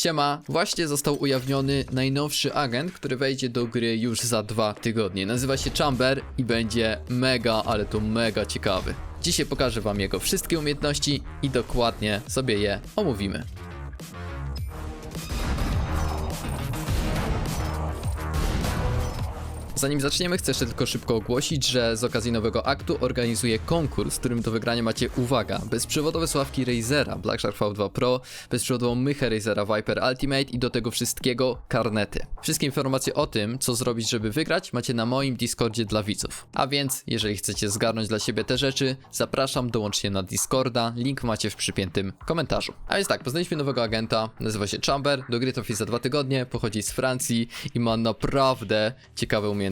Siema, właśnie został ujawniony najnowszy agent, który wejdzie do gry już za dwa tygodnie. Nazywa się Chamber i będzie mega, ale to mega ciekawy. Dzisiaj pokażę wam jego wszystkie umiejętności i dokładnie sobie je omówimy. Zanim zaczniemy, chcę jeszcze tylko szybko ogłosić, że z okazji nowego aktu organizuję konkurs, w którym do wygrania macie, uwaga, bezprzewodowe sławki Razera Black Shark V2 Pro, bezprzewodową mychę Razera Viper Ultimate i do tego wszystkiego karnety. Wszystkie informacje o tym, co zrobić, żeby wygrać, macie na moim Discordzie dla widzów. A więc, jeżeli chcecie zgarnąć dla siebie te rzeczy, zapraszam, dołączcie na Discorda, link macie w przypiętym komentarzu. A więc tak, poznaliśmy nowego agenta, nazywa się Chamber, do gry trafi za dwa tygodnie, pochodzi z Francji i ma naprawdę ciekawe umiejętności.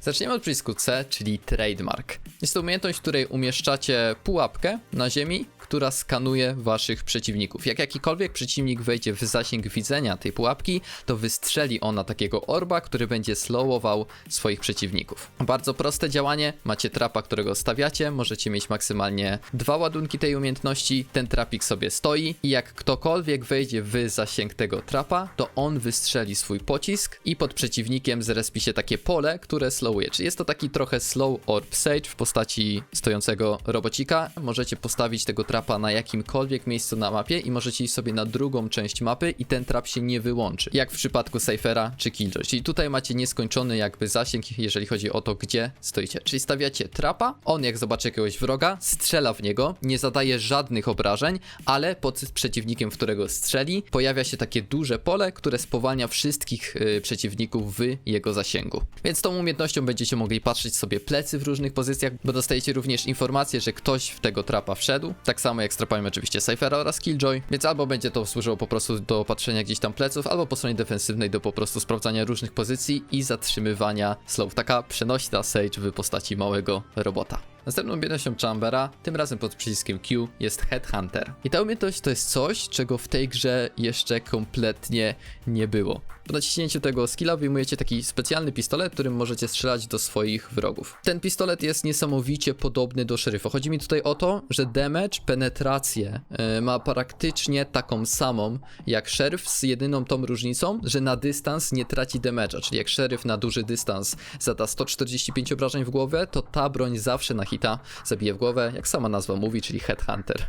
Zaczniemy od przycisku C, czyli Trademark. Jest to umiejętność, w której umieszczacie pułapkę na ziemi, która skanuje waszych przeciwników. Jak jakikolwiek przeciwnik wejdzie w zasięg widzenia tej pułapki, to wystrzeli ona takiego orba, który będzie slowował swoich przeciwników. Bardzo proste działanie, macie trapa, którego stawiacie, możecie mieć maksymalnie dwa ładunki tej umiejętności, ten trapik sobie stoi i jak ktokolwiek wejdzie w zasięg tego trapa, to on wystrzeli swój pocisk i pod przeciwnikiem zrespi się takie pole, które slowuje. Czyli jest to taki trochę slow orb sage w postaci stojącego robocika. Możecie postawić tego trapa na jakimkolwiek miejscu na mapie i możecie iść sobie na drugą część mapy i ten trap się nie wyłączy. Jak w przypadku Cyphera czy Killjoy. Czyli tutaj macie nieskończony jakby zasięg, jeżeli chodzi o to, gdzie stoicie. Czyli stawiacie trapa, on jak zobaczy jakiegoś wroga, strzela w niego, nie zadaje żadnych obrażeń, ale pod przeciwnikiem, w którego strzeli, pojawia się takie duże pole, które spowalnia wszystkich y, przeciwników w jego zasięgu. Więc tą umiejętnością będziecie mogli patrzeć sobie plecy w różnych pozycjach, bo dostajecie również informację, że ktoś w tego trapa wszedł. Tak samo jak z trapami oczywiście Cyphera oraz Killjoy, więc albo będzie to służyło po prostu do patrzenia gdzieś tam pleców, albo po stronie defensywnej do po prostu sprawdzania różnych pozycji i zatrzymywania slow. Taka przenośna Sage w postaci małego robota. Następną umiejętnością Chambera, tym razem pod przyciskiem Q, jest Headhunter. I ta umiejętność to jest coś, czego w tej grze jeszcze kompletnie nie było. Po naciśnięciu tego skilla wyjmujecie taki specjalny pistolet, którym możecie strzelać do swoich wrogów. Ten pistolet jest niesamowicie podobny do szeryfa. Chodzi mi tutaj o to, że damage, penetrację yy, ma praktycznie taką samą jak szeryf, z jedyną tą różnicą, że na dystans nie traci damage'a. Czyli jak szeryf na duży dystans zada 145 obrażeń w głowę, to ta broń zawsze na hita zabije w głowę, jak sama nazwa mówi, czyli Headhunter.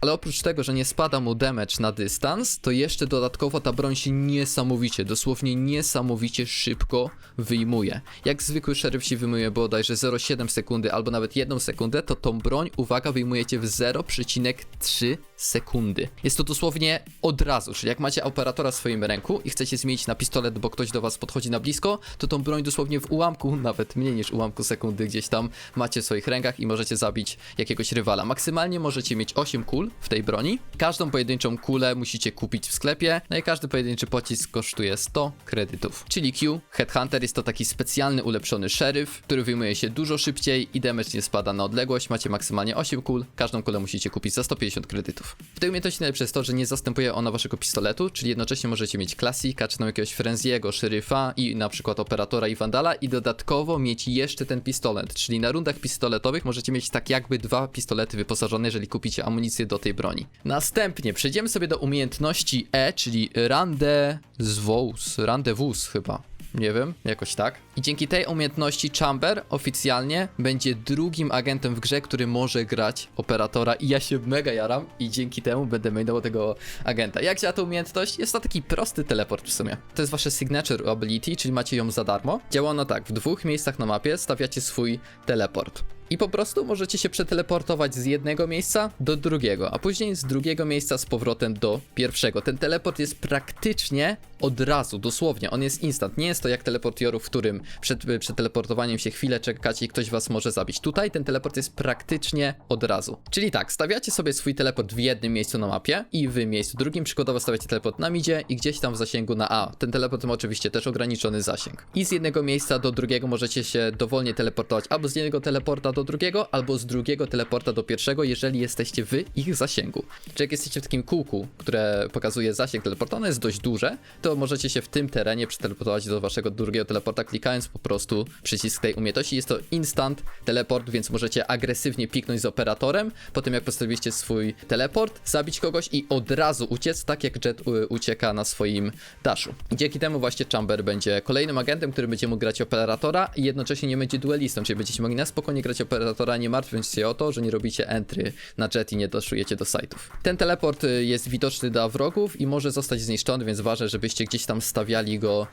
Ale oprócz tego, że nie spada mu damage na dystans, to jeszcze dodatkowo ta broń się niesamowicie, dosłownie niesamowicie szybko wyjmuje. Jak zwykły szeryf się wyjmuje bodajże 0,7 sekundy albo nawet 1 sekundę, to tą broń, uwaga, wyjmujecie w 0,3 sekundy. Jest to dosłownie od razu, czyli jak macie operatora w swoim ręku i chcecie zmienić na pistolet, bo ktoś do was podchodzi na blisko, to tą broń dosłownie w ułamku, nawet mniej niż ułamku sekundy gdzieś tam macie w swoich rękach i możecie zabić jakiegoś rywala. Maksymalnie możecie mieć 8 kul w tej broni. Każdą pojedynczą kulę musicie kupić w sklepie, no i każdy pojedynczy pocisk kosztuje 100 kredytów. Czyli Q, Headhunter jest to taki specjalny ulepszony szeryf, który wyjmuje się dużo szybciej i damage nie spada na odległość. Macie maksymalnie 8 kul, każdą kulę musicie kupić za 150 kredytów. W tej umiejętności najlepsze jest to, że nie zastępuje ona waszego pistoletu, czyli jednocześnie możecie mieć klasika, czy tam jakiegoś frenziego, szeryfa i na przykład operatora i wandala i dodatkowo mieć jeszcze ten pistolet, czyli na rundach pistoletowych możecie mieć tak jakby dwa pistolety wyposażone, jeżeli kupicie amunicję do tej broni. Następnie przejdziemy sobie do umiejętności E, czyli Rendezvous, Rendezvous chyba. Nie wiem, jakoś tak. I dzięki tej umiejętności Chamber oficjalnie będzie drugim agentem w grze, który może grać operatora i ja się mega jaram i dzięki temu będę mainował tego agenta. Jak działa ta umiejętność? Jest to taki prosty teleport w sumie. To jest wasze signature ability, czyli macie ją za darmo. Działa ona tak, w dwóch miejscach na mapie stawiacie swój teleport. I po prostu możecie się przeteleportować z jednego miejsca do drugiego, a później z drugiego miejsca z powrotem do pierwszego. Ten teleport jest praktycznie od razu, dosłownie, on jest instant. Nie jest to jak teleport Joru, w którym przed, przed teleportowaniem się chwilę czekacie i ktoś was może zabić. Tutaj ten teleport jest praktycznie od razu. Czyli tak, stawiacie sobie swój teleport w jednym miejscu na mapie i w miejscu drugim. Przykładowo stawiacie teleport na midzie i gdzieś tam w zasięgu na A. Ten teleport ma oczywiście też ograniczony zasięg. I z jednego miejsca do drugiego możecie się dowolnie teleportować albo z jednego teleporta do do drugiego, albo z drugiego teleporta do pierwszego, jeżeli jesteście w ich zasięgu. Czy jak jesteście w takim kółku, które pokazuje zasięg teleporta, ono jest dość duże, to możecie się w tym terenie przeteleportować do waszego drugiego teleporta, klikając po prostu przycisk tej umiejętności. Jest to instant teleport, więc możecie agresywnie piknąć z operatorem, po tym jak postawiliście swój teleport, zabić kogoś i od razu uciec, tak jak Jet y, ucieka na swoim dashu. Dzięki temu właśnie Chamber będzie kolejnym agentem, który będzie mógł grać operatora i jednocześnie nie będzie duelistą, czyli będziecie mogli na spokojnie grać operatora, nie martwiąc się o to, że nie robicie entry na Jet i nie doszujecie do site'ów. Ten teleport y, jest widoczny dla wrogów i może zostać zniszczony, więc ważne, żebyście gdzieś tam stawiali go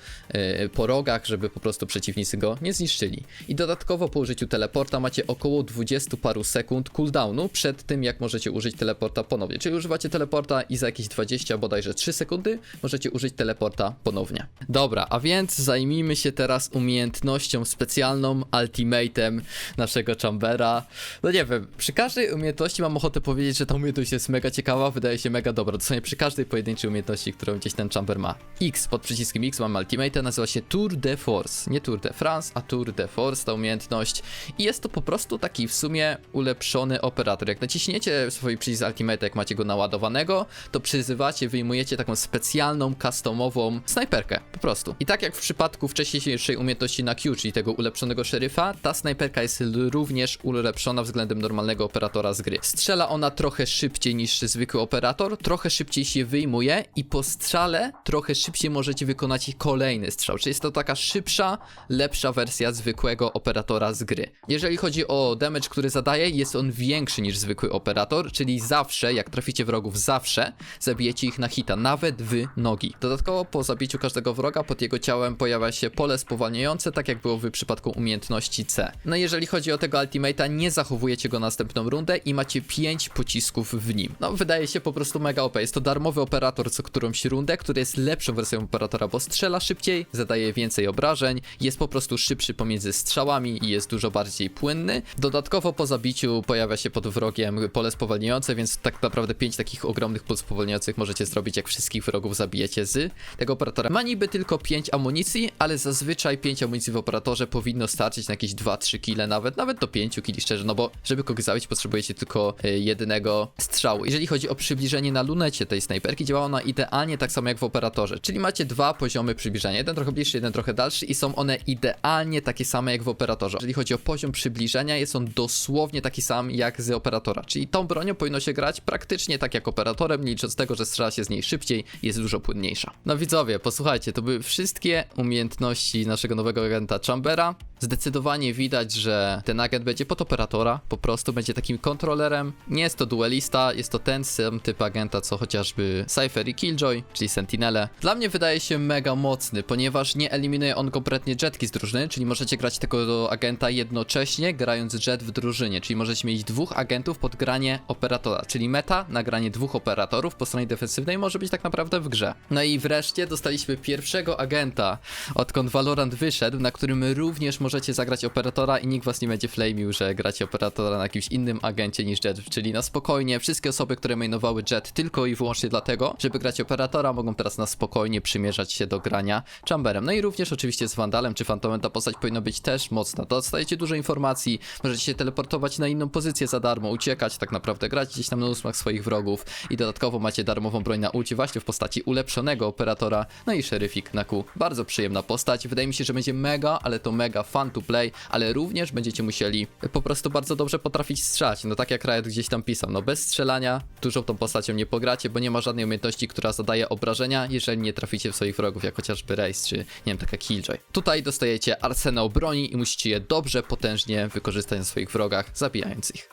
y, po rogach, żeby po prostu przeciwnicy go nie zniszczyli. I dodatkowo po użyciu teleporta macie około 20 paru sekund cooldownu przed tym, jak możecie użyć teleporta ponownie. Czyli używacie teleporta i za jakieś 20 bodajże 3 sekundy możecie użyć teleporta ponownie. Dobra, a więc zajmijmy się teraz umiejętnością specjalną, ultimatem naszego Chambera. No nie wiem, przy każdej umiejętności mam ochotę powiedzieć, że ta umiejętność jest mega ciekawa, wydaje się mega dobra. Dosłownie przy każdej pojedynczej umiejętności, którą gdzieś ten Chamber ma. X pod przyciskiem X mam ultimate, nazywa się Tour de Force. Nie Tour de France, a Tour de Force ta umiejętność. I jest to po prostu taki w sumie ulepszony operator. Jak naciśniecie swój przycisk ultimate, jak macie go naładowanego, to przyzywacie, wyjmujecie taką specjalną, customową snajperkę. Po prostu. I tak jak w przypadku wcześniejszej umiejętności na Q, czyli tego ulepszonego szeryfa, ta snajperka jest również ulepszona względem normalnego operatora z gry. Strzela ona trochę szybciej niż zwykły operator, trochę szybciej się wyjmuje i po strzale trochę szybciej możecie wykonać kolejny strzał. Czyli jest to taka szybsza, lepsza wersja zwykłego operatora z gry. Jeżeli chodzi o damage, który zadaje, jest on większy niż zwykły operator, czyli zawsze, jak traficie wrogów, zawsze zabijecie ich na hita, nawet w nogi. Dodatkowo po zabiciu każdego wroga pod jego ciałem pojawia się pole spowalniające, tak jak było w przypadku umiejętności C. No jeżeli chodzi o tego ultimate'a, nie zachowujecie go następną rundę i macie 5 pocisków w nim. No wydaje się po prostu mega OP. Jest to darmowy operator co którąś rundę, który jest lepszą wersją operatora, bo strzela szybciej, zadaje więcej obrażeń, jest po prostu szybszy pomiędzy strzałami i jest dużo bardziej płynny. Dodatkowo po zabiciu pojawia się pod wrogiem pole spowalniające, więc tak naprawdę 5 takich ogromnych pól spowalniających możecie zrobić, jak wszystkich wrogów zabijecie z tego operatora. Ma niby tylko 5 amunicji, ale zazwyczaj 5 amunicji w operatorze powinno starczyć na jakieś 2-3 kile nawet, nawet do 5 kili szczerze, no bo żeby kogoś zabić potrzebujecie tylko y, jednego strzału. Jeżeli chodzi o przybliżenie na lunecie tej snajperki, działa ona idealnie tak samo jak w operatorze, czyli macie dwa poziomy przybliżenia, jeden trochę bliższy, jeden trochę dalszy i są one idealnie takie same jak w operatorze. Jeżeli chodzi o poziom przybliżenia, jest on dosłownie taki sam jak z operatora, czyli tą bronią powinno się grać praktycznie tak jak operatorem, licząc tego, że strzela się z niej szybciej jest dużo płynniejsza. No widzowie, posłuchajcie, to były wszystkie umiejętności naszego nowego agenta Chambera. Zdecydowanie widać, że ten agent będzie pod operatora, po prostu będzie takim kontrolerem. Nie jest to duelista, jest to ten sam typ agenta, co chociażby Cypher i Killjoy, czyli Sentinele. Dla mnie wydaje się mega mocny, ponieważ nie eliminuje on kompletnie jetki z drużyny, czyli możecie grać tego agenta jednocześnie, grając jet w drużynie, czyli możecie mieć dwóch agentów pod granie operatora, czyli meta na granie dwóch operatorów po stronie defensywnej może być tak naprawdę w grze. No i wreszcie dostaliśmy pierwszego agenta, odkąd Valorant wyszedł, na którym również możecie zagrać operatora i nikt was nie będzie flamił, że gracie operatora na jakimś innym agencie niż Jet, czyli na spokojnie wszystkie osoby, które mainowały Jet tylko i wyłącznie dlatego, żeby grać operatora, mogą teraz na spokojnie przymierzać się do grania Chamberem. No i również oczywiście z Vandalem czy Phantomem ta postać powinna być też mocna. Dostajecie dużo informacji, możecie się teleportować na inną pozycję za darmo, uciekać, tak naprawdę grać gdzieś tam na ósmach swoich wrogów i dodatkowo macie darmową broń na ulcie właśnie w postaci ulepszonego operatora, no i szeryfik na Q. Bardzo przyjemna postać, wydaje mi się, że będzie mega, ale to mega fun to play, ale również będziecie musieli po prostu bardzo dobrze potrafić strzelać, no tak jak Riot gdzieś tam pisał, no bez strzelania dużo tą postacią nie pogracie, bo nie ma żadnej umiejętności, która zadaje obrażenia, jeżeli nie traficie w swoich wrogów, jak chociażby Race, czy nie wiem, taka Killjoy. Tutaj dostajecie arsenał broni i musicie je dobrze, potężnie wykorzystać na swoich wrogach, zabijając ich.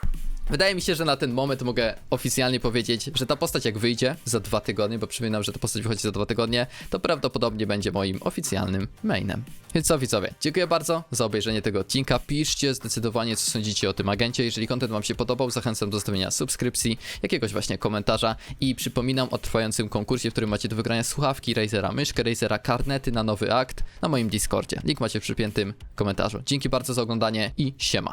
Wydaje mi się, że na ten moment mogę oficjalnie powiedzieć, że ta postać jak wyjdzie za dwa tygodnie, bo przypominam, że ta postać wychodzi za dwa tygodnie, to prawdopodobnie będzie moim oficjalnym mainem. Więc co widzowie, dziękuję bardzo za obejrzenie tego odcinka. Piszcie zdecydowanie, co sądzicie o tym agencie. Jeżeli content wam się podobał, zachęcam do zostawienia subskrypcji, jakiegoś właśnie komentarza i przypominam o trwającym konkursie, w którym macie do wygrania słuchawki Razera, myszkę Razera, karnety na nowy akt na moim Discordzie. Link macie w przypiętym komentarzu. Dzięki bardzo za oglądanie i siema.